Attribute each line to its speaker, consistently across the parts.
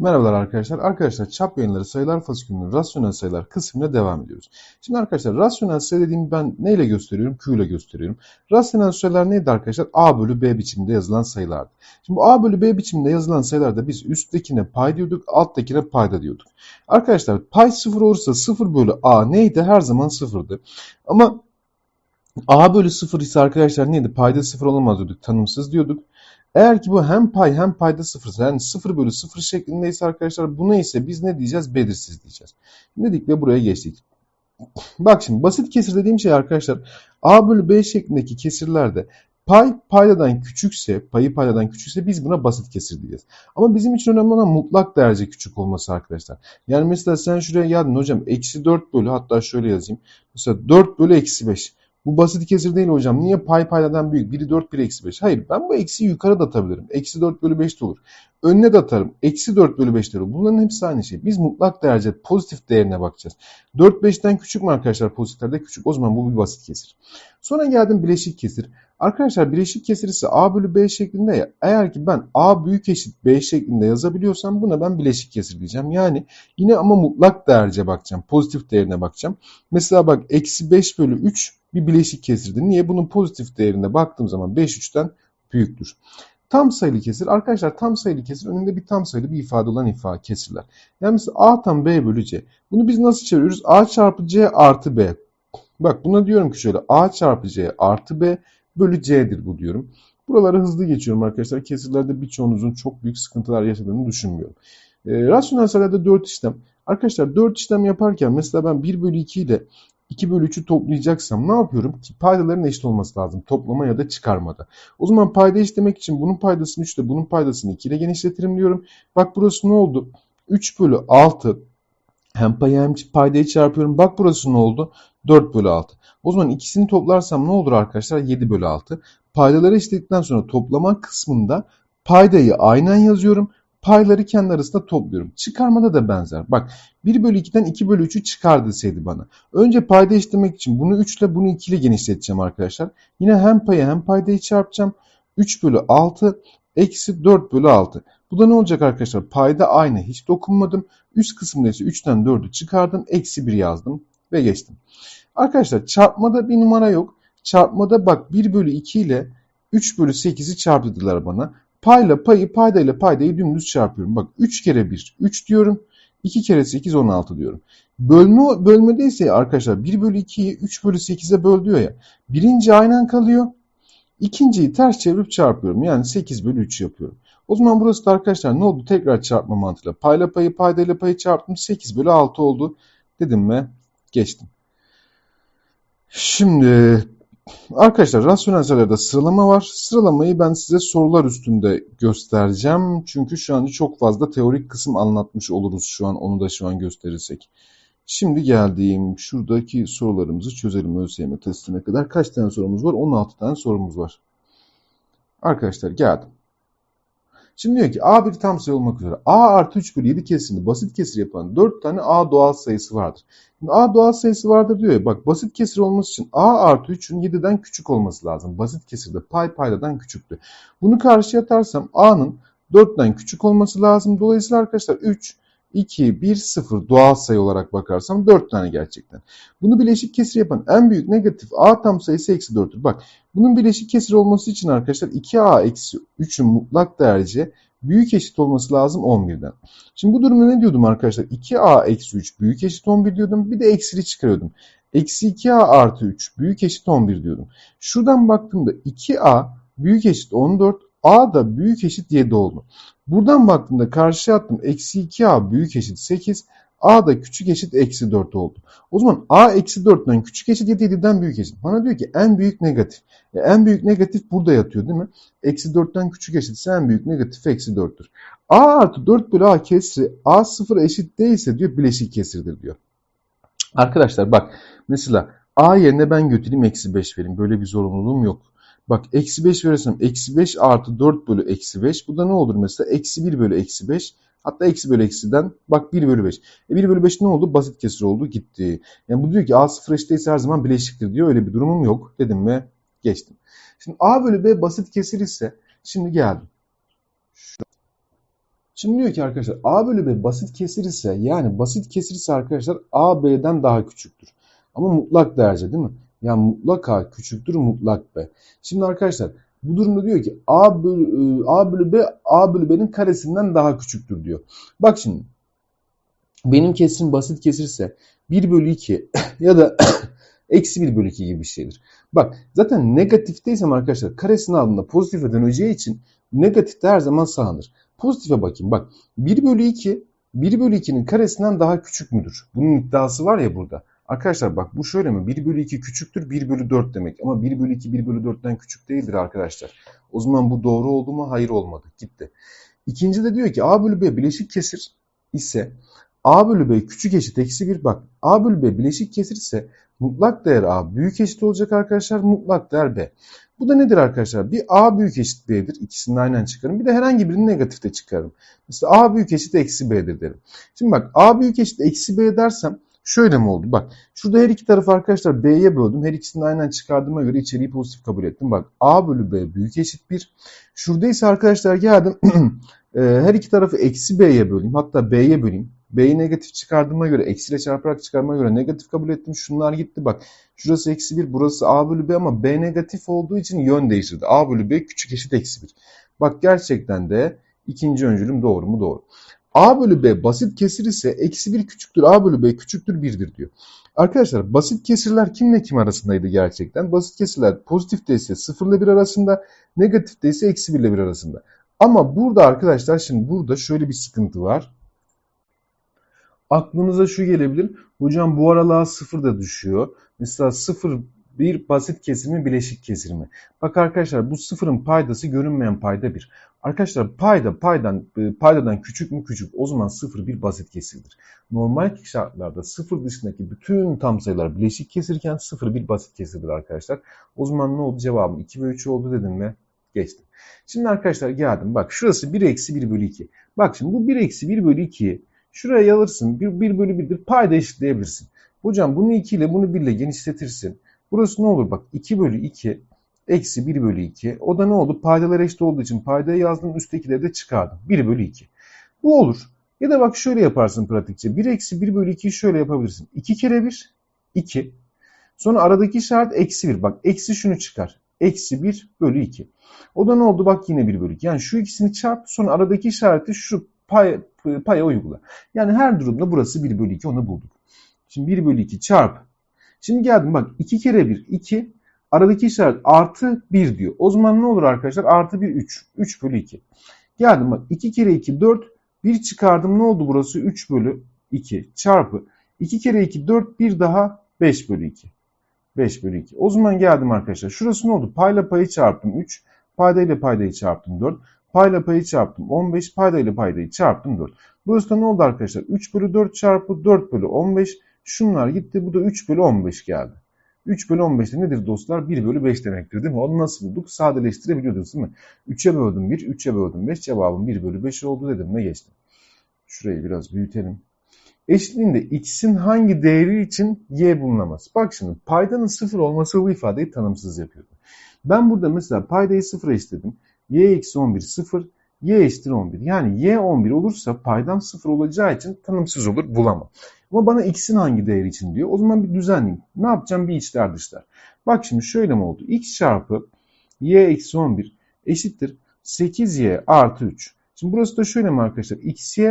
Speaker 1: Merhabalar arkadaşlar. Arkadaşlar çap yayınları sayılar fasikülünün rasyonel sayılar kısmına devam ediyoruz. Şimdi arkadaşlar rasyonel sayı dediğimi ben neyle gösteriyorum? Q ile gösteriyorum. Rasyonel sayılar neydi arkadaşlar? A bölü B biçiminde yazılan sayılardı. Şimdi bu A bölü B biçiminde yazılan sayılarda biz üsttekine pay diyorduk, alttakine payda diyorduk. Arkadaşlar pay sıfır olursa 0 bölü A neydi? Her zaman sıfırdı. Ama A bölü 0 ise arkadaşlar neydi? Payda 0 olamaz diyorduk. Tanımsız diyorduk. Eğer ki bu hem pay hem payda sıfırsa yani 0 bölü 0 şeklindeyse arkadaşlar bu neyse biz ne diyeceğiz? Belirsiz diyeceğiz. Dedik ve buraya geçtik. Bak şimdi basit kesir dediğim şey arkadaşlar a bölü b şeklindeki kesirlerde pay paydadan küçükse, payı paydadan küçükse biz buna basit kesir diyeceğiz. Ama bizim için önemli olan mutlak derece küçük olması arkadaşlar. Yani mesela sen şuraya yazdın hocam eksi 4 bölü hatta şöyle yazayım. Mesela 4 bölü eksi 5. Bu basit kesir değil hocam. Niye pay paydadan büyük? Biri 4, biri eksi 5. Hayır ben bu eksiyi yukarı da atabilirim. Eksi 4 bölü 5 de olur. Önüne de atarım. Eksi 4 bölü 5 de olur. Bunların hepsi aynı şey. Biz mutlak derece pozitif değerine bakacağız. 4 5'ten küçük mü arkadaşlar? Pozitiflerde küçük. O zaman bu bir basit kesir. Sonra geldim bileşik kesir. Arkadaşlar bileşik kesir ise a bölü b şeklinde ya. Eğer ki ben a büyük eşit b şeklinde yazabiliyorsam buna ben bileşik kesir diyeceğim. Yani yine ama mutlak derece bakacağım. Pozitif değerine bakacağım. Mesela bak eksi 5 bölü 3 bir bileşik kesirdir. Niye? Bunun pozitif değerine baktığım zaman 5 3'ten büyüktür. Tam sayılı kesir. Arkadaşlar tam sayılı kesir önünde bir tam sayılı bir ifade olan ifade kesirler. Yani mesela A tam B bölü C. Bunu biz nasıl çeviriyoruz? A çarpı C artı B. Bak buna diyorum ki şöyle A çarpı C artı B bölü C'dir bu diyorum. Buraları hızlı geçiyorum arkadaşlar. Kesirlerde birçoğunuzun çok büyük sıkıntılar yaşadığını düşünmüyorum. E, rasyonel sayılarda 4 işlem. Arkadaşlar 4 işlem yaparken mesela ben 1 bölü 2 ile 2 bölü 3'ü toplayacaksam ne yapıyorum? Ki paydaların eşit olması lazım. Toplama ya da çıkarmada. O zaman payda işlemek için bunun paydasını 3 ile bunun paydasını 2 ile genişletirim diyorum. Bak burası ne oldu? 3 bölü 6 hem payı hem paydayı çarpıyorum. Bak burası ne oldu? 4 bölü 6. O zaman ikisini toplarsam ne olur arkadaşlar? 7 bölü 6. Paydaları eşitledikten sonra toplama kısmında paydayı aynen yazıyorum payları kendi arasında topluyorum. Çıkarmada da benzer. Bak 1 bölü 2'den 2 bölü 3'ü çıkar deseydi bana. Önce payda eşitlemek için bunu 3 ile bunu 2 ile genişleteceğim arkadaşlar. Yine hem payı hem paydayı çarpacağım. 3 bölü 6 eksi 4 bölü 6. Bu da ne olacak arkadaşlar? Payda aynı. Hiç dokunmadım. Üst kısımda ise 3'ten 4'ü çıkardım. Eksi 1 yazdım ve geçtim. Arkadaşlar çarpmada bir numara yok. Çarpmada bak 1 bölü 2 ile 3 bölü 8'i çarptırdılar bana. Payla payı paydayla paydayı dümdüz çarpıyorum. Bak 3 kere 1 3 diyorum. 2 kere 8 16 diyorum. Bölme, bölmede ise arkadaşlar 1 bölü 2'yi 3 bölü 8'e böl diyor ya. Birinci aynen kalıyor. İkinciyi ters çevirip çarpıyorum. Yani 8 bölü 3 yapıyorum. O zaman burası da arkadaşlar ne oldu? Tekrar çarpma mantığıyla. Payla payı paydayla payı çarptım. 8 bölü 6 oldu. Dedim ve geçtim. Şimdi Arkadaşlar rasyonel sayılarda sıralama var. Sıralamayı ben size sorular üstünde göstereceğim. Çünkü şu an çok fazla teorik kısım anlatmış oluruz şu an onu da şu an gösterirsek. Şimdi geldiğim şuradaki sorularımızı çözelim ÖSYM testine kadar. Kaç tane sorumuz var? 16 tane sorumuz var. Arkadaşlar geldim. Şimdi diyor ki A bir tam sayı olmak üzere A artı 3 bölü 7 kesini basit kesir yapan 4 tane A doğal sayısı vardır. Şimdi A doğal sayısı vardır diyor ya bak basit kesir olması için A artı 3'ün 7'den küçük olması lazım. Basit kesirde pay paydadan küçüktü. Bunu karşıya atarsam A'nın 4'ten küçük olması lazım. Dolayısıyla arkadaşlar 3 2, 1, 0 doğal sayı olarak bakarsam 4 tane gerçekten. Bunu bileşik kesir yapan en büyük negatif A tam sayısı eksi 4'tür. Bak bunun bileşik kesir olması için arkadaşlar 2A eksi 3'ün mutlak derece büyük eşit olması lazım 11'den. Şimdi bu durumda ne diyordum arkadaşlar? 2A eksi 3 büyük eşit 11 diyordum. Bir de eksili çıkarıyordum. Eksi 2A artı 3 büyük eşit 11 diyordum. Şuradan baktığımda 2A büyük eşit 14, A da büyük eşit 7 oldu. Buradan baktığımda karşıya attım. Eksi 2A büyük eşit 8. A da küçük eşit eksi 4 oldu. O zaman A eksi 4'ten küçük eşit 7 7'den büyük eşit. Bana diyor ki en büyük negatif. Ya en büyük negatif burada yatıyor değil mi? Eksi 4'ten küçük eşitse en büyük negatif eksi 4'tür. A artı 4 bölü A kesri A sıfır eşit değilse diyor bileşik kesirdir diyor. Arkadaşlar bak mesela A yerine ben götüreyim eksi 5 vereyim. Böyle bir zorunluluğum yok. Bak eksi 5 verirsem eksi 5 artı 4 bölü eksi 5. Bu da ne olur mesela? Eksi 1 bölü eksi 5. Hatta eksi bölü eksiden bak 1 bölü 5. E 1 bölü 5 ne oldu? Basit kesir oldu gitti. Yani bu diyor ki A sıfır eşitse her zaman bileşiktir diyor. Öyle bir durumum yok dedim ve geçtim. Şimdi A bölü B basit kesir ise şimdi geldim. Şimdi diyor ki arkadaşlar A bölü B basit kesir ise yani basit kesir ise arkadaşlar A B'den daha küçüktür. Ama mutlak değerce değil mi? Yani mutlak A küçüktür mutlak B. Şimdi arkadaşlar bu durumda diyor ki A bölü, e, A bölü B A bölü B'nin karesinden daha küçüktür diyor. Bak şimdi benim kesirim basit kesirse 1 bölü 2 ya da eksi 1 bölü 2 gibi bir şeydir. Bak zaten negatifteysem arkadaşlar karesinin altında pozitife döneceği için negatifte her zaman sağlanır. Pozitife bakayım bak 1 bölü 2 1 bölü 2'nin karesinden daha küçük müdür? Bunun iddiası var ya burada. Arkadaşlar bak bu şöyle mi? 1 bölü 2 küçüktür 1 bölü 4 demek. Ama 1 bölü 2 1 bölü 4'ten küçük değildir arkadaşlar. O zaman bu doğru oldu mu? Hayır olmadı. Gitti. İkinci de diyor ki A bölü B bileşik kesir ise A bölü B küçük eşit eksi 1 bak. A bölü B bileşik kesir ise mutlak değer A büyük eşit olacak arkadaşlar. Mutlak değer B. Bu da nedir arkadaşlar? Bir A büyük eşit B'dir. İkisini aynen çıkarım. Bir de herhangi birini negatifte çıkarım. Mesela A büyük eşit eksi B'dir derim. Şimdi bak A büyük eşit eksi B dersem şöyle mi oldu? Bak şurada her iki tarafı arkadaşlar B'ye böldüm. Her ikisini aynen çıkardığıma göre içeriği pozitif kabul ettim. Bak A bölü B büyük eşit 1. Şurada ise arkadaşlar geldim. her iki tarafı eksi B'ye böleyim. Hatta B'ye böleyim. B'yi negatif çıkardığıma göre, eksiyle çarparak çıkarma göre negatif kabul ettim. Şunlar gitti bak. Şurası eksi 1, burası A bölü B ama B negatif olduğu için yön değiştirdi. A bölü B küçük eşit eksi 1. Bak gerçekten de ikinci öncülüm doğru mu? Doğru. A bölü B basit kesir ise eksi 1 küçüktür A bölü B küçüktür 1'dir diyor. Arkadaşlar basit kesirler kimle kim arasındaydı gerçekten? Basit kesirler pozitifte ise 0 ile 1 arasında, negatifte ise eksi 1 ile 1 arasında. Ama burada arkadaşlar şimdi burada şöyle bir sıkıntı var. Aklınıza şu gelebilir. Hocam bu aralığa 0 da düşüyor. Mesela 0 bir basit kesir mi bileşik kesir mi? Bak arkadaşlar bu sıfırın paydası görünmeyen payda 1. Arkadaşlar payda paydan paydadan küçük mü küçük o zaman sıfır bir basit kesirdir. Normal şartlarda sıfır dışındaki bütün tam sayılar bileşik kesirken sıfır bir basit kesirdir arkadaşlar. O zaman ne oldu cevabım 2 ve 3 oldu dedim ve geçtim. Şimdi arkadaşlar geldim bak şurası 1 eksi 1 bölü 2. Bak şimdi bu 1 eksi 1 bölü 2'yi şuraya alırsın 1, 1 bölü 1'dir payda eşitleyebilirsin. Hocam bunu 2 ile bunu 1 ile genişletirsin. Burası ne olur bak 2 bölü 2 eksi 1 bölü 2. O da ne oldu? Paydalar eşit olduğu için paydayı yazdım üsttekileri de çıkardım. 1 bölü 2. Bu olur. Ya da bak şöyle yaparsın pratikçe. 1 eksi 1 bölü 2'yi şöyle yapabilirsin. 2 kere 1 2. Sonra aradaki işaret eksi 1. Bak eksi şunu çıkar. Eksi 1 bölü 2. O da ne oldu? Bak yine 1 bölü 2. Yani şu ikisini çarp sonra aradaki işareti şu pay, paya uygula. Yani her durumda burası 1 bölü 2 onu bulduk. Şimdi 1 bölü 2 çarp. Şimdi geldim bak 2 kere 1 2 Aradaki işaret artı 1 diyor. O zaman ne olur arkadaşlar? Artı 1 3. 3 bölü 2. Geldim bak 2 kere 2 4. 1 çıkardım ne oldu burası? 3 bölü 2 çarpı. 2 kere 2 4 bir daha 5 bölü 2. 5 bölü 2. O zaman geldim arkadaşlar. Şurası ne oldu? Payla payı çarptım 3. Payda ile paydayı çarptım 4. Payla payı çarptım 15. Payda ile paydayı çarptım 4. Burası da ne oldu arkadaşlar? 3 bölü 4 çarpı 4 bölü 15. Şunlar gitti. Bu da 3 bölü 15 geldi. 3 bölü 15 de nedir dostlar? 1 bölü 5 demektir değil mi? Onu nasıl bulduk? Sadeleştirebiliyordunuz değil mi? 3'e böldüm 1, 3'e böldüm 5. Cevabım 1 bölü 5 oldu dedim ve geçtim. Şurayı biraz büyütelim. Eşliğinde x'in hangi değeri için y bulunamaz? Bak şimdi paydanın 0 olması bu ifadeyi tanımsız yapıyordu. Ben burada mesela paydayı 0'a eşitledim. y eksi 11 0, y eşittir 11. Yani y 11 olursa paydam 0 olacağı için tanımsız olur bulamam. Ama bana x'in hangi değeri için diyor. O zaman bir düzenleyeyim. Ne yapacağım? Bir içler dışlar. Bak şimdi şöyle mi oldu? x çarpı y eksi 11 eşittir 8y artı 3. Şimdi burası da şöyle mi arkadaşlar? xy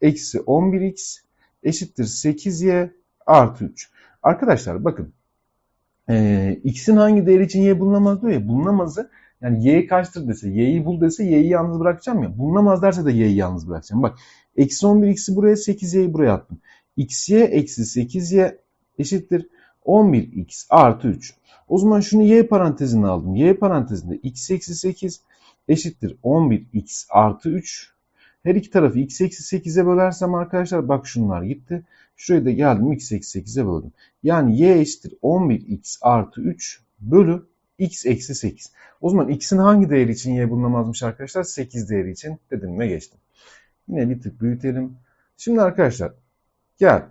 Speaker 1: eksi 11x eşittir 8y artı 3. Arkadaşlar bakın e, x'in hangi değeri için y bulunamaz diyor ya. Bulunamazı yani y kaçtır dese, y'yi bul dese y'yi yalnız bırakacağım ya. Bulunamaz derse de y'yi yalnız bırakacağım. Bak eksi 11x'i buraya 8y'yi buraya attım xy eksi 8y eşittir 11x artı 3. O zaman şunu y parantezine aldım. y parantezinde x eksi 8 eşittir 11x artı 3. Her iki tarafı x eksi 8'e bölersem arkadaşlar bak şunlar gitti. Şuraya da geldim x eksi 8'e böldüm. Yani y eşittir 11x artı 3 bölü x eksi 8. O zaman x'in hangi değeri için y bulunamazmış arkadaşlar? 8 değeri için dedim ve geçtim. Yine bir tık büyütelim. Şimdi arkadaşlar Gel.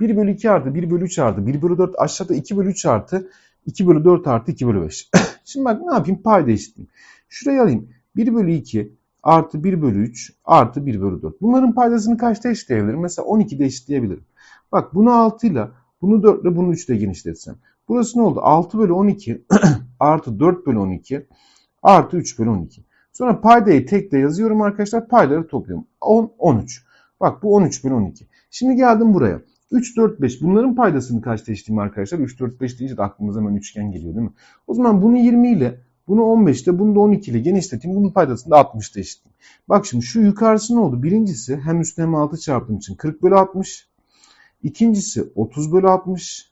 Speaker 1: 1 bölü 2 artı 1 bölü 3 artı 1 bölü 4 aşağıda 2 bölü 3 artı 2 bölü 4 artı 2 bölü 5. Şimdi bak ne yapayım? Payda eşitleyeyim. Şurayı alayım. 1 bölü 2 artı 1 bölü 3 artı 1 bölü 4. Bunların paydasını kaçta eşitleyebilirim? Mesela 12'de eşitleyebilirim. Bak bunu 6 ile bunu 4 ile bunu 3 ile genişletsem. Burası ne oldu? 6 bölü 12 artı 4 bölü 12 artı 3 bölü 12. Sonra paydayı tekle yazıyorum arkadaşlar. Payları topluyorum. 10, 13. Bak bu 13 bölü 12. Şimdi geldim buraya. 3, 4, 5. Bunların paydasını kaçta eşitleyeyim arkadaşlar? 3, 4, 5 deyince de aklımıza hemen üçgen geliyor değil mi? O zaman bunu 20 ile, bunu 15 ile, bunu da 12 ile genişleteyim. Bunun paydasını da 60'ta eşitleyeyim. Bak şimdi şu yukarısı ne oldu? Birincisi hem üstüne hem altı çarptığım için 40 bölü 60. İkincisi 30 bölü 60.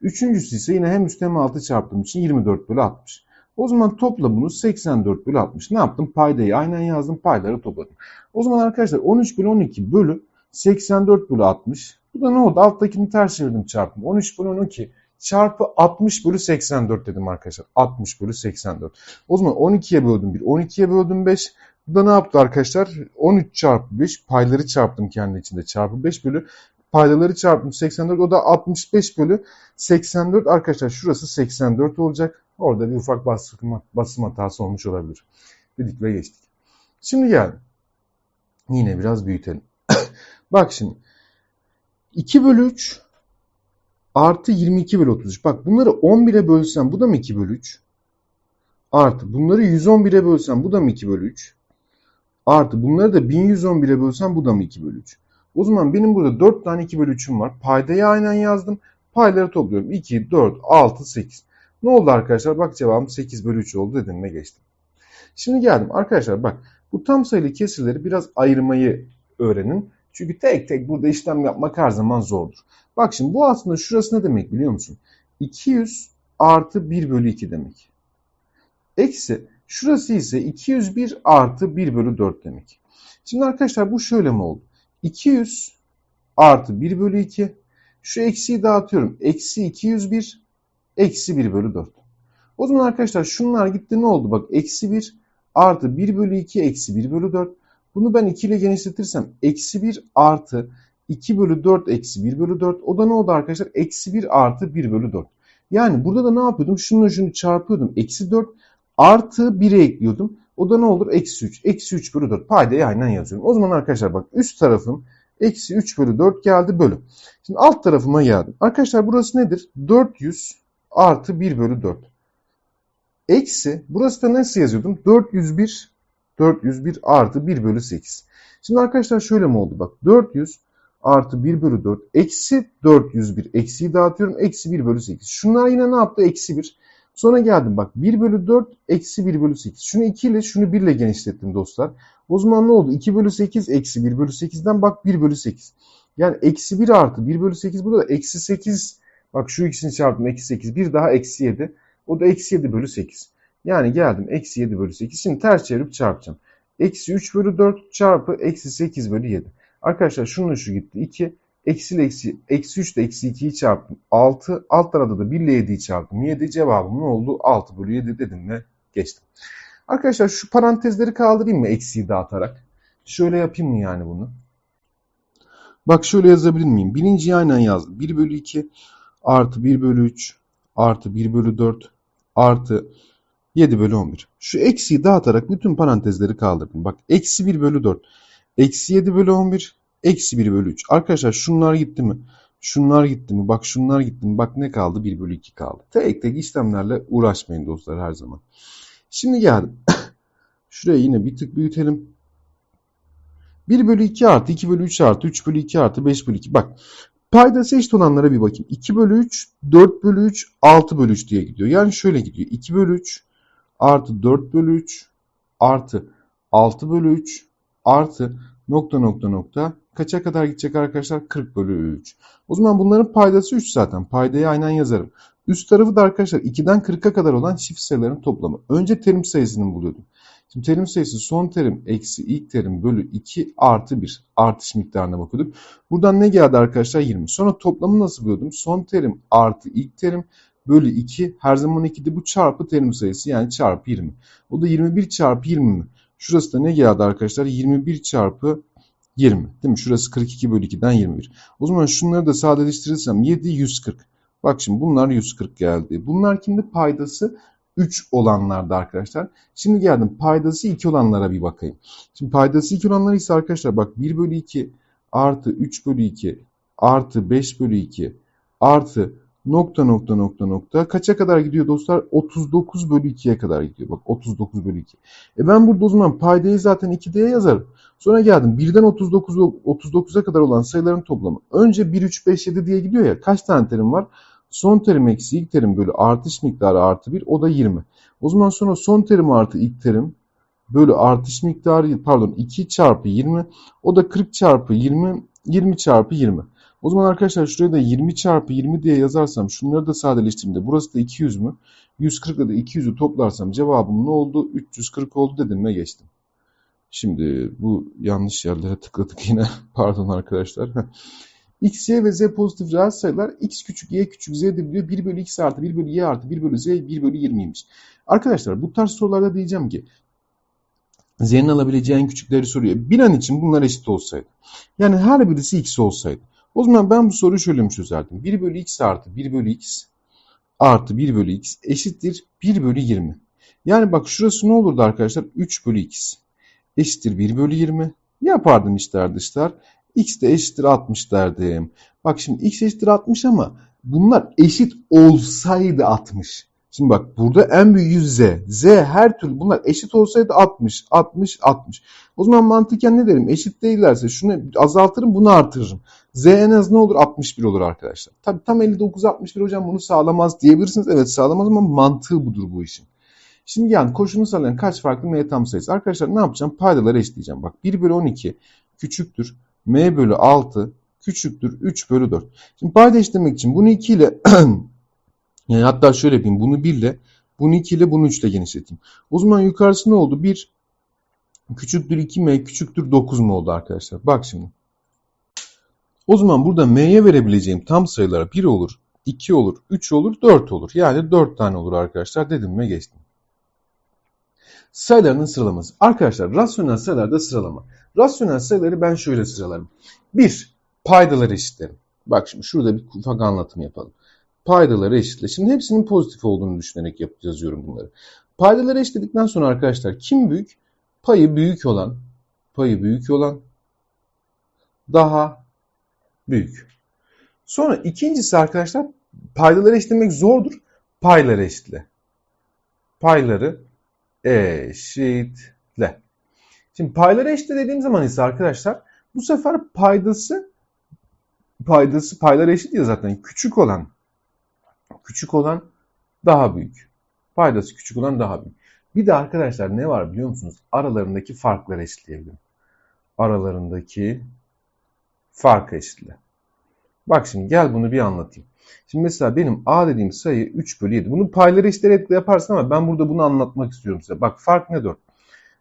Speaker 1: Üçüncüsü ise yine hem üstüne hem altı çarptığım için 24 bölü 60. O zaman topla bunu 84 bölü 60. Ne yaptım? Paydayı aynen yazdım. Payları topladım. O zaman arkadaşlar 13 bölü 12 bölü 84 bölü 60. Bu da ne oldu? Alttakini ters çevirdim çarpım. 13 bölü 12 çarpı 60 bölü 84 dedim arkadaşlar. 60 bölü 84. O zaman 12'ye böldüm 1. 12'ye böldüm 5. Bu da ne yaptı arkadaşlar? 13 çarpı 5 payları çarptım kendi içinde. Çarpı 5 bölü paydaları çarptım 84. O da 65 bölü 84. Arkadaşlar şurası 84 olacak. Orada bir ufak basım, basım hatası olmuş olabilir. Dedik ve geçtik. Şimdi geldim. Yine biraz büyütelim. Bak şimdi. 2 bölü 3 artı 22 bölü 33. Bak bunları 11'e bölsem bu da mı 2 bölü 3? Artı bunları 111'e bölsem bu da mı 2 bölü 3? Artı bunları da 1111'e bölsem bu da mı 2 bölü 3? O zaman benim burada 4 tane 2 bölü 3'üm var. Paydayı aynen yazdım. Payları topluyorum. 2, 4, 6, 8. Ne oldu arkadaşlar? Bak cevabım 8 bölü 3 oldu dedim ve geçtim. Şimdi geldim. Arkadaşlar bak bu tam sayılı kesirleri biraz ayırmayı öğrenin. Çünkü tek tek burada işlem yapmak her zaman zordur. Bak şimdi bu aslında şurası ne demek biliyor musun? 200 artı 1 bölü 2 demek. Eksi şurası ise 201 artı 1 bölü 4 demek. Şimdi arkadaşlar bu şöyle mi oldu? 200 artı 1 bölü 2. Şu eksiyi dağıtıyorum. Eksi 201 eksi 1 bölü 4. O zaman arkadaşlar şunlar gitti ne oldu? Bak eksi 1 artı 1 bölü 2 eksi 1 bölü 4. Bunu ben 2 ile genişletirsem eksi 1 artı 2 bölü 4 eksi 1 bölü 4. O da ne oldu arkadaşlar? Eksi 1 artı 1 bölü 4. Yani burada da ne yapıyordum? Şununla şunu çarpıyordum. Eksi 4 artı 1'e ekliyordum. O da ne olur? Eksi 3. Eksi 3 bölü 4. Paydayı aynen yazıyorum. O zaman arkadaşlar bak üst tarafım eksi 3 bölü 4 geldi bölü. Şimdi alt tarafıma geldim. Arkadaşlar burası nedir? 400 artı 1 bölü 4. Eksi burası da nasıl yazıyordum? 401 401 artı 1 bölü 8. Şimdi arkadaşlar şöyle mi oldu? Bak 400 artı 1 bölü 4 eksi 401 eksiyi dağıtıyorum. Eksi 1 bölü 8. Şunlar yine ne yaptı? Eksi 1. Sonra geldim bak 1 bölü 4 eksi 1 bölü 8. Şunu 2 ile şunu 1 ile genişlettim dostlar. O zaman ne oldu? 2 bölü 8 eksi 1 bölü 8'den bak 1 bölü 8. Yani eksi 1 artı 1 bölü 8 burada da eksi 8. Bak şu ikisini çarptım eksi 8. Bir daha eksi 7. O da eksi 7 bölü 8. Yani geldim eksi 7 bölü 8. Şimdi ters çevirip çarpacağım. Eksi 3 bölü 4 çarpı eksi 8 bölü 7. Arkadaşlar şununla şu gitti. 2. Eksi ile eksi, eksi 3 ile eksi 2'yi çarptım. 6. Alt tarafta da 1 ile 7'yi çarptım. 7 cevabım ne oldu? 6 bölü 7 dedim ve geçtim. Arkadaşlar şu parantezleri kaldırayım mı eksiği dağıtarak? Şöyle yapayım mı yani bunu? Bak şöyle yazabilir miyim? Birinciyi aynen yazdım. 1 bölü 2 artı 1 bölü 3 artı 1 bölü 4 artı 7 bölü 11. Şu eksiği dağıtarak bütün parantezleri kaldırdım. Bak eksi 1 bölü 4. Eksi 7 bölü 11. Eksi 1 bölü 3. Arkadaşlar şunlar gitti mi? Şunlar gitti mi? Bak şunlar gitti mi? Bak ne kaldı? 1 bölü 2 kaldı. Tek tek işlemlerle uğraşmayın dostlar her zaman. Şimdi geldim. Şuraya yine bir tık büyütelim. 1 bölü 2 artı 2 bölü 3 artı 3 bölü 2 artı 5 bölü 2. Bak paydası eşit olanlara bir bakayım. 2 bölü 3, 4 bölü 3, 6 bölü 3 diye gidiyor. Yani şöyle gidiyor. 2 bölü 3 artı 4 bölü 3 artı 6 bölü 3 artı nokta nokta nokta kaça kadar gidecek arkadaşlar? 40 bölü 3. O zaman bunların paydası 3 zaten. Paydayı aynen yazarım. Üst tarafı da arkadaşlar 2'den 40'a kadar olan çift sayıların toplamı. Önce terim sayısını buluyordum. Şimdi terim sayısı son terim eksi ilk terim bölü 2 artı 1 artış miktarına bakıyorduk. Buradan ne geldi arkadaşlar? 20. Sonra toplamı nasıl buluyordum? Son terim artı ilk terim bölü 2 her zaman 2'de bu çarpı terim sayısı yani çarpı 20. O da 21 çarpı 20 mi? Şurası da ne geldi arkadaşlar? 21 çarpı 20. Değil mi? Şurası 42 bölü 2'den 21. O zaman şunları da sadeleştirirsem 7 140. Bak şimdi bunlar 140 geldi. Bunlar kimde? Paydası 3 olanlarda arkadaşlar. Şimdi geldim paydası 2 olanlara bir bakayım. Şimdi paydası 2 olanları ise arkadaşlar bak 1 bölü 2 artı 3 bölü 2 artı 5 bölü 2 artı nokta nokta nokta nokta kaça kadar gidiyor dostlar? 39 bölü 2'ye kadar gidiyor. Bak 39 bölü 2. E ben burada o zaman paydayı zaten 2 diye yazarım. Sonra geldim 1'den 39 39'a kadar olan sayıların toplamı. Önce 1, 3, 5, 7 diye gidiyor ya. Kaç tane terim var? Son terim eksi ilk terim bölü artış miktarı artı 1 o da 20. O zaman sonra son terim artı ilk terim bölü artış miktarı pardon 2 çarpı 20 o da 40 çarpı 20 20 çarpı 20. O zaman arkadaşlar şuraya da 20 çarpı 20 diye yazarsam şunları da sadeleştirdiğimde burası da 200 mü? 140 ile de 200'ü toplarsam cevabım ne oldu? 340 oldu dedim ve geçtim. Şimdi bu yanlış yerlere tıkladık yine. Pardon arkadaşlar. x, y ve z pozitif reel sayılar x küçük y küçük z de biliyor. 1 bölü x artı 1 bölü y artı 1 bölü z 1 bölü 20'ymiş. Arkadaşlar bu tarz sorularda diyeceğim ki z'nin alabileceği en küçükleri soruyor. Bir an için bunlar eşit olsaydı. Yani her birisi x olsaydı. O zaman ben bu soruyu şöyle çözerdim? 1 bölü x artı 1 bölü x artı 1 bölü x eşittir 1 bölü 20. Yani bak şurası ne olurdu arkadaşlar? 3 bölü x eşittir 1 bölü 20. Yapardım içler dışlar. X de eşittir 60 derdim. Bak şimdi x eşittir 60 ama bunlar eşit olsaydı 60. Şimdi bak burada en büyük z. Z her türlü bunlar eşit olsaydı 60, 60, 60. O zaman mantıken ne derim? Eşit değillerse şunu azaltırım bunu artırırım. Z en az ne olur? 61 olur arkadaşlar. Tabi tam 59, 61 hocam bunu sağlamaz diyebilirsiniz. Evet sağlamaz ama mantığı budur bu işin. Şimdi yani koşulunu sağlayan kaç farklı m tam sayısı? Arkadaşlar ne yapacağım? Paydaları eşitleyeceğim. Bak 1 bölü 12 küçüktür. m bölü 6 küçüktür 3 bölü 4. Şimdi payda eşitlemek için bunu 2 ile yani hatta şöyle yapayım. Bunu 1 ile bunu 2 ile bunu 3 ile genişleteyim. O zaman yukarısı ne oldu? 1 küçüktür 2m küçüktür 9 mu oldu arkadaşlar? Bak şimdi. O zaman burada m'ye verebileceğim tam sayılar 1 olur, 2 olur, 3 olur, 4 olur. Yani 4 tane olur arkadaşlar dedim ve geçtim. Sayılarının sıralaması. Arkadaşlar rasyonel sayılarda sıralama. Rasyonel sayıları ben şöyle sıralarım. 1. Paydaları eşitlerim. Bak şimdi şurada bir ufak anlatım yapalım. Paydaları eşitle. Şimdi hepsinin pozitif olduğunu düşünerek yazıyorum bunları. Paydaları eşitledikten sonra arkadaşlar kim büyük? Payı büyük olan, payı büyük olan daha büyük. Sonra ikincisi arkadaşlar paydaları eşitlemek zordur. Payları eşitle. Payları eşitle. Şimdi payları eşitle dediğim zaman ise arkadaşlar bu sefer paydası paydası payları eşit ya zaten küçük olan küçük olan daha büyük. Paydası küçük olan daha büyük. Bir de arkadaşlar ne var biliyor musunuz? Aralarındaki farkları eşitleyebilirim. Aralarındaki fark eşitle. Bak şimdi gel bunu bir anlatayım. Şimdi mesela benim A dediğim sayı 3 bölü 7. Bunu payları eşitlenerek yaparsın ama ben burada bunu anlatmak istiyorum size. Bak fark ne 4?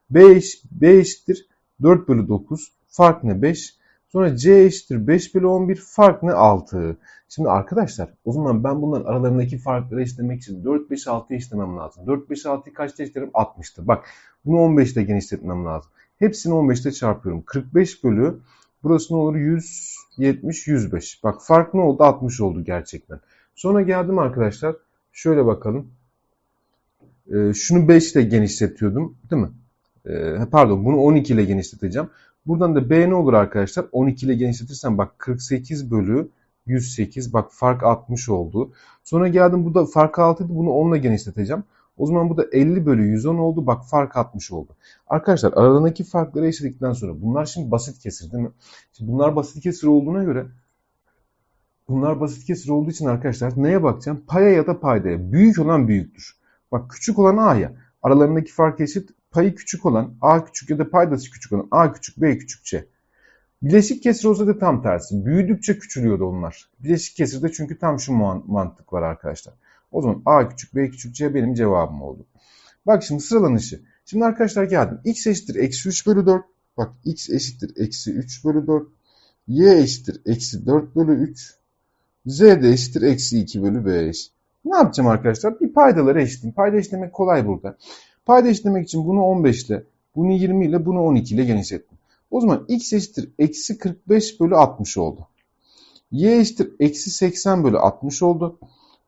Speaker 1: B, eş, B eşittir 4 bölü 9. Fark ne 5? Sonra C eşittir 5 bölü 11. Fark ne 6? Şimdi arkadaşlar o zaman ben bunların aralarındaki farkları eşitlemek için 4, 5, 6'yı eşitlemem lazım. 4, 5, 6'yı kaçta eşitlerim? 60'tır. Bak bunu 15'te genişletmem lazım. Hepsini 15'te çarpıyorum. 45 bölü burası ne olur? 170, 105. Bak fark ne oldu? 60 oldu gerçekten. Sonra geldim arkadaşlar. Şöyle bakalım. Ee, şunu 5 ile genişletiyordum. Değil mi? Ee, pardon bunu 12 ile genişleteceğim. Buradan da B ne olur arkadaşlar? 12 ile genişletirsem bak 48 bölü 108. Bak fark 60 oldu. Sonra geldim burada fark 6 bunu 10 ile genişleteceğim. O zaman bu da 50 bölü 110 oldu. Bak fark 60 oldu. Arkadaşlar aralarındaki farkları eşitledikten sonra bunlar şimdi basit kesir değil mi? Şimdi bunlar basit kesir olduğuna göre bunlar basit kesir olduğu için arkadaşlar neye bakacağım? Paya ya da paydaya. Büyük olan büyüktür. Bak küçük olan A'ya. Aralarındaki fark eşit. Payı küçük olan A küçük ya da paydası küçük olan A küçük B küçük C. Bileşik kesir olsa da tam tersi. Büyüdükçe küçülüyordu onlar. Bileşik kesirde çünkü tam şu mantık var arkadaşlar. O zaman A küçük B küçük C benim cevabım oldu. Bak şimdi sıralanışı. Şimdi arkadaşlar geldim. X eşittir eksi 3 bölü 4. Bak X eşittir eksi 3 bölü 4. Y eşittir eksi 4 bölü 3. Z de eşittir eksi 2 bölü 5. Ne yapacağım arkadaşlar? Bir paydaları eşitleyeyim. Payda eşitlemek kolay burada. Payda eşitlemek için bunu 15 ile, bunu 20 ile, bunu 12 ile genişlettim. O zaman x eşittir eksi 45 bölü 60 oldu. Y eşittir eksi 80 bölü 60 oldu.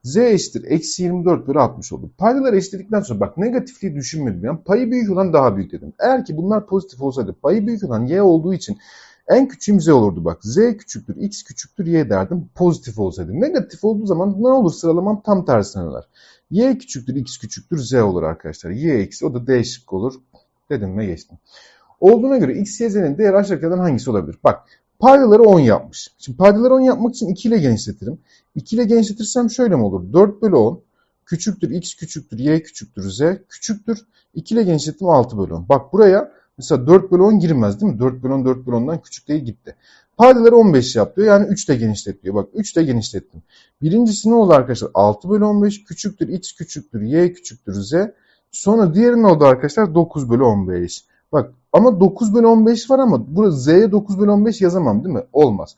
Speaker 1: Z eşittir eksi 24 bölü 60 oldu. Paydaları eşitledikten sonra bak negatifliği düşünmedim. Yani payı büyük olan daha büyük dedim. Eğer ki bunlar pozitif olsaydı payı büyük olan y olduğu için en küçüğüm z olurdu bak. Z küçüktür, x küçüktür, y derdim. Pozitif olsaydı. Negatif olduğu zaman ne olur sıralamam tam tersine döner. Y küçüktür, x küçüktür, z olur arkadaşlar. Y eksi o da d şıkkı olur. Dedim ve geçtim. Olduğuna göre x, y, z'nin değeri aşağıdakilerden hangisi olabilir? Bak paydaları 10 yapmış. Şimdi paydaları 10 yapmak için 2 ile genişletirim. 2 ile genişletirsem şöyle mi olur? 4 bölü 10 küçüktür, x küçüktür, y küçüktür, z küçüktür. 2 ile genişlettim 6 bölü 10. Bak buraya mesela 4 bölü 10 girmez değil mi? 4 bölü 10 4 bölü 10'dan küçük değil gitti. Paydaları 15 yapıyor. Yani 3 de genişletiyor. Bak 3 de genişlettim. Birincisi ne oldu arkadaşlar? 6 bölü 15 küçüktür, x küçüktür, y küçüktür, z. Sonra diğeri ne oldu arkadaşlar? 9 bölü 15. Bak ama 9 bölü 15 var ama burada z'ye 9 bölü 15 yazamam değil mi? Olmaz.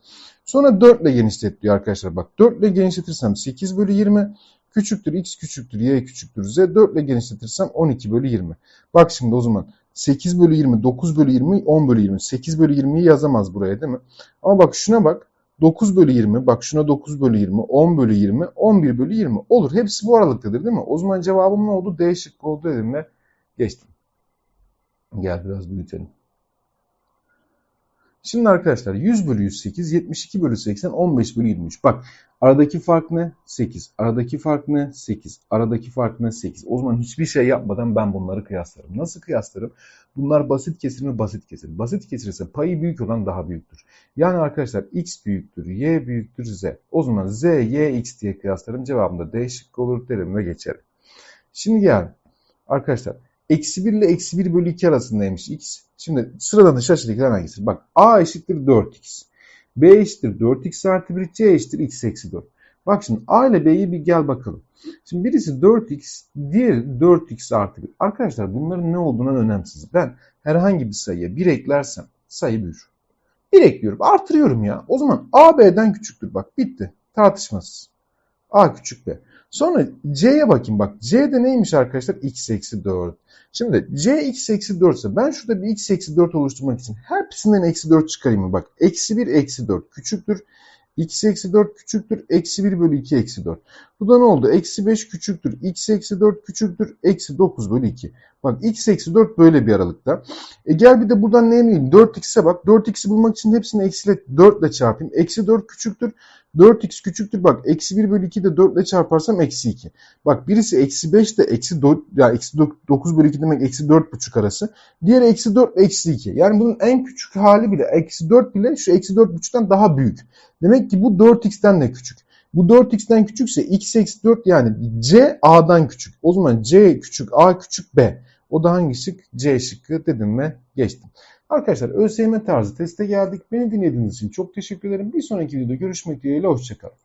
Speaker 1: Sonra 4 ile genişlet diyor arkadaşlar. Bak 4 ile genişletirsem 8 bölü 20 küçüktür x küçüktür y küçüktür z 4 ile genişletirsem 12 bölü 20. Bak şimdi o zaman 8 bölü 20, 9 bölü 20, 10 bölü 20. 8 bölü 20'yi yazamaz buraya değil mi? Ama bak şuna bak. 9 bölü 20, bak şuna 9 bölü 20, 10 bölü 20, 11 bölü 20. Olur. Hepsi bu aralıktadır değil mi? O zaman cevabım ne oldu? D şıkkı oldu dedim ve geçtim. Gel biraz büyütelim. Şimdi arkadaşlar 100 bölü 108, 72 bölü 80, 15 bölü 23. Bak aradaki fark ne? 8. Aradaki fark ne? 8. Aradaki fark ne? 8. O zaman hiçbir şey yapmadan ben bunları kıyaslarım. Nasıl kıyaslarım? Bunlar basit kesir mi? Basit kesir. Basit kesir ise payı büyük olan daha büyüktür. Yani arkadaşlar x büyüktür, y büyüktür, z. O zaman z, y, x diye kıyaslarım. Cevabımda D şıkkı olur derim ve geçerim. Şimdi gel. Arkadaşlar Eksi 1 ile eksi 1 bölü 2 arasındaymış x. Şimdi sıradan dışı aşağıdakiler hangisi? Bak a eşittir 4x. b eşittir 4x artı 1. c eşittir x eksi 4. Bak şimdi a ile b'yi bir gel bakalım. Şimdi birisi 4x, diğeri 4x artı 1. Arkadaşlar bunların ne olduğundan önemsiz. Ben herhangi bir sayıya 1 eklersem sayı büyür. 1 ekliyorum, artırıyorum ya. O zaman a b'den küçüktür. Bak bitti. Tartışmasız. a küçük b. Sonra C'ye bakayım bak. C'de neymiş arkadaşlar? X eksi 4. Şimdi C X eksi 4 ise ben şurada bir X eksi 4 oluşturmak için hepsinden eksi 4 çıkarayım mı? Bak eksi 1 eksi 4 küçüktür. X eksi 4 küçüktür. Eksi 1 bölü 2 eksi 4. Bu da ne oldu? Eksi 5 küçüktür. X eksi 4 küçüktür. Eksi 9 bölü 2. Bak x eksi 4 böyle bir aralıkta. E gel bir de buradan ne eminim? 4x'e bak. 4x'i bulmak için hepsini eksiyle 4 ile çarpayım. Eksi 4 küçüktür. 4x küçüktür. Bak eksi 1 bölü 2 de 4 ile çarparsam eksi 2. Bak birisi eksi 5 de eksi 4, yani eksi 9 bölü 2 demek eksi 4,5 arası. Diğeri eksi 4 ile eksi 2. Yani bunun en küçük hali bile eksi 4 bile şu eksi 4,5'tan daha büyük. Demek ki bu 4x'ten de küçük. Bu 4x'ten küçükse x eksi 4 yani c a'dan küçük. O zaman c küçük a küçük b. O da hangi şık? C şıkkı dedim ve geçtim. Arkadaşlar ÖSYM tarzı teste geldik. Beni dinlediğiniz için çok teşekkür ederim. Bir sonraki videoda görüşmek dileğiyle. Hoşçakalın.